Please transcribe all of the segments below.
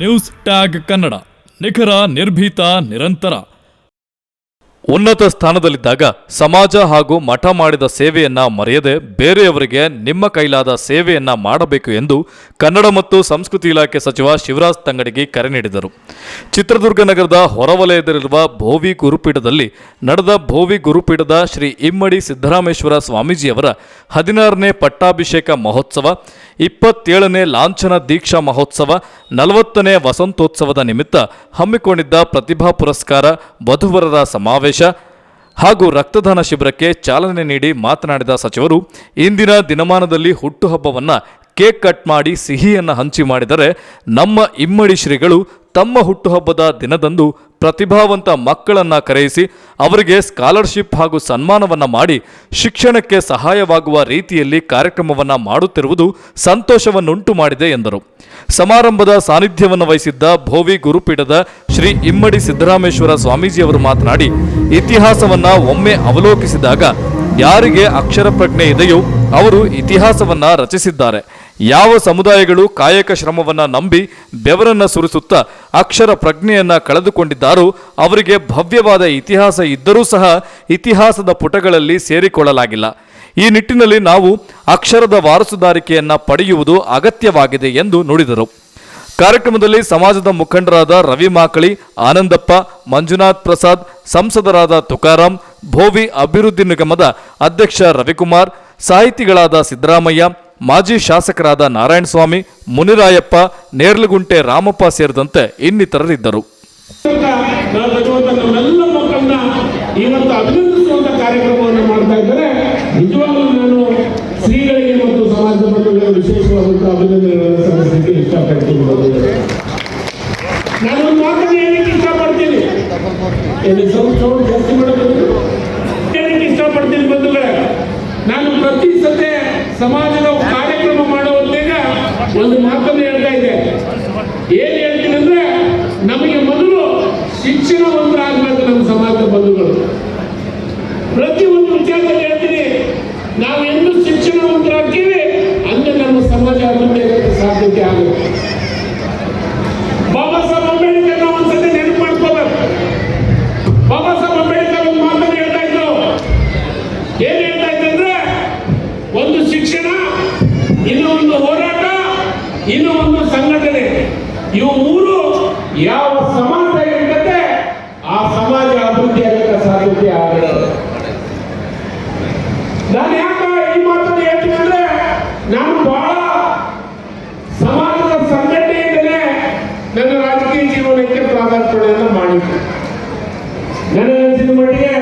News tag Kannada ನಿಖರ ನಿರ್ಭೀತ ನಿರಂತರ. ಉನ್ನತ ಸ್ಥಾನದಲ್ಲಿದ್ದಾಗ ಸಮಾಜ ಹಾಗೂ ಮಠ ಮಾಡಿದ ಸೇವೆಯನ್ನ ಮರೆಯದೆ ಬೇರೆಯವರಿಗೆ ನಿಮ್ಮ ಕೈಲಾದ ಸೇವೆಯನ್ನ ಮಾಡಬೇಕು ಎಂದು ಕನ್ನಡ ಮತ್ತು ಸಂಸ್ಕೃತಿ ಇಲಾಖೆ ಸಚಿವ ಶಿವರಾಜ್ ತಂಗಡಿಗೆ ಕರೆ ನೀಡಿದರು. ಚಿತ್ರದುರ್ಗ ನಗರದ ಹೊರವಲಯದಲ್ಲಿರುವ ಭೋವಿ ಗುರುಪೀಠದಲ್ಲಿ ನಡೆದ ಭೋವಿ ಗುರುಪೀಠದ ಶ್ರೀ ಇಮ್ಮಡಿ ಸಿದ್ದರಾಮೇಶ್ವರ ಸ್ವಾಮೀಜಿಯವರ ಹದಿನಾರನೇ ಪಟ್ಟಾಭಿಷೇಕ ಮಹೋತ್ಸವ, ಇಪ್ಪತ್ತೇಳನೇ ಲಾಂಛನ ದೀಕ್ಷಾ ಮಹೋತ್ಸವ, ನಲವತ್ತನೇ ವಸಂತೋತ್ಸವದ ನಿಮಿತ್ತ ಹಮ್ಮಿಕೊಂಡಿದ್ದ ಪ್ರತಿಭಾ ಪುರಸ್ಕಾರ, ವಧುವರರ ಸಮಾವೇಶ ಹಾಗೂ ರಕ್ತದಾನ ಶಿಬಿರಕ್ಕೆ ಚಾಲನೆ ನೀಡಿ ಮಾತನಾಡಿದ ಸಚಿವರು, ಇಂದಿನ ದಿನಮಾನದಲ್ಲಿ ಹುಟ್ಟುಹಬ್ಬವನ್ನ ಕೇಕ್ ಕಟ್ ಮಾಡಿ ಸಿಹಿಯನ್ನು ಹಂಚಿ ಮಾಡಿದರೆ ನಮ್ಮ ಇಮ್ಮಡಿ ಶ್ರೀಗಳು ತಮ್ಮ ಹುಟ್ಟುಹಬ್ಬದ ದಿನದಂದು ಪ್ರತಿಭಾವಂತ ಮಕ್ಕಳನ್ನು ಕರೆಯಿಸಿ ಅವರಿಗೆ ಸ್ಕಾಲರ್ಶಿಪ್ ಹಾಗೂ ಸನ್ಮಾನವನ್ನು ಮಾಡಿ ಶಿಕ್ಷಣಕ್ಕೆ ಸಹಾಯವಾಗುವ ರೀತಿಯಲ್ಲಿ ಕಾರ್ಯಕ್ರಮವನ್ನು ಮಾಡುತ್ತಿರುವುದು ಸಂತೋಷವನ್ನುಂಟು ಮಾಡಿದೆ ಎಂದರು. ಸಮಾರಂಭದ ಸಾನ್ನಿಧ್ಯವನ್ನು ವಹಿಸಿದ್ದ ಭೋವಿ ಗುರುಪೀಠದ ಶ್ರೀ ಇಮ್ಮಡಿ ಸಿದ್ದರಾಮೇಶ್ವರ ಸ್ವಾಮೀಜಿಯವರು ಮಾತನಾಡಿ, ಇತಿಹಾಸವನ್ನ ಒಮ್ಮೆ ಅವಲೋಕಿಸಿದಾಗ ಯಾರಿಗೆ ಅಕ್ಷರ ಪ್ರಜ್ಞೆ ಇದೆಯೋ ಅವರು ಇತಿಹಾಸವನ್ನ ರಚಿಸಿದ್ದಾರೆ. ಯಾವ ಸಮುದಾಯಗಳು ಕಾಯಕ ಶ್ರಮವನ್ನು ನಂಬಿ ಬೆವರನ್ನು ಸುರಿಸುತ್ತಾ ಅಕ್ಷರ ಪ್ರಜ್ಞೆಯನ್ನು ಕಳೆದುಕೊಂಡಿದ್ದಾರೋ ಅವರಿಗೆ ಭವ್ಯವಾದ ಇತಿಹಾಸ ಇದ್ದರೂ ಸಹ ಇತಿಹಾಸದ ಪುಟಗಳಲ್ಲಿ ಸೇರಿಕೊಳ್ಳಲಾಗಿಲ್ಲ. ಈ ನಿಟ್ಟಿನಲ್ಲಿ ನಾವು ಅಕ್ಷರದ ವಾರಸುದಾರಿಕೆಯನ್ನು ಪಡೆಯುವುದು ಅಗತ್ಯವಾಗಿದೆ ಎಂದು ನುಡಿದರು. ಕಾರ್ಯಕ್ರಮದಲ್ಲಿ ಸಮಾಜದ ಮುಖಂಡರಾದ ರವಿ ಮಾಕಳಿ, ಆನಂದಪ್ಪ, ಮಂಜುನಾಥ್ ಪ್ರಸಾದ್, ಸಂಸದರಾದ ತುಕಾರಾಂ, ಭೋವಿ ಅಭಿವೃದ್ಧಿ ನಿಗಮದ ಅಧ್ಯಕ್ಷ ರವಿಕುಮಾರ್, ಸಾಹಿತಿಗಳಾದ ಸಿದ್ದರಾಮಯ್ಯ ಮಾಜಿ ಶಾಸಕರಾದ ನಾರಾಯಣಸ್ವಾಮಿ ಮುನಿರಾಯಪ್ಪ ನೇರ್ಲಗುಂಟೆ ರಾಮಪ್ಪ ಸೇರಿದಂತೆ ಇನ್ನಿತರರಿದ್ದರು. ನಾವು ಮಾತನ್ನು ಹೇಳ್ತಾ ಇದೆ ಏನ್ ಹೇಳ್ತೀನಿ ಅಂದ್ರೆ ನಮಗೆ ಮೊದಲು ಶಿಕ್ಷಣವಂತರಾಗಬೇಕು ನಮ್ಮ ಸಮಾಜದ ಬಂಧುಗಳು. ಇವು ಮೂರು ಯಾವ ಸಮಾಜ ಇರ್ತದೆ, ಆ ಸಮಾಜ ಅಭಿವೃದ್ಧಿ ಆಗಕ್ಕೆ ಸಾಧ್ಯತೆ ಆಗುತ್ತೆ ನಾನು ಯಾಕೆ ಈ ಮಾತನ್ನು ಹೇಳ್ತೀನಿ ಅಂದ್ರೆ ನಾನು ಬಹಳ ಸಮಾಜದ ಸಂಘಟನೆಯಿಂದಲೇ ನನ್ನ ರಾಜಕೀಯ ಜೀವನಕ್ಕೆ ಪ್ರಾಧಾನ್ಯತೆಯನ್ನು ಮಾಡಿದ್ದೆ. ನನ್ನ ನೆನಪಿನ ಮಟ್ಟಿಗೆ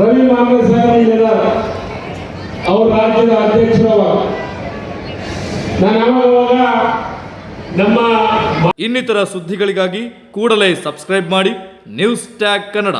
ರವಿ ಮಾರ್ಗ ಸಾಹೇಬ್ ಅವರು ರಾಜ್ಯದ ಅಧ್ಯಕ್ಷರು ಅವಾಗ ನಾನು ಆವಾಗ ನಮ್ಮ ಇನ್ನಿತರ ಸುದ್ದಿಗಳಿಗಾಗಿ ಕೂಡಲೇ ಸಬ್ಸ್ಕ್ರೈಬ್ ಮಾಡಿ ನ್ಯೂಸ್ ಟ್ಯಾಗ್ ಕನ್ನಡ.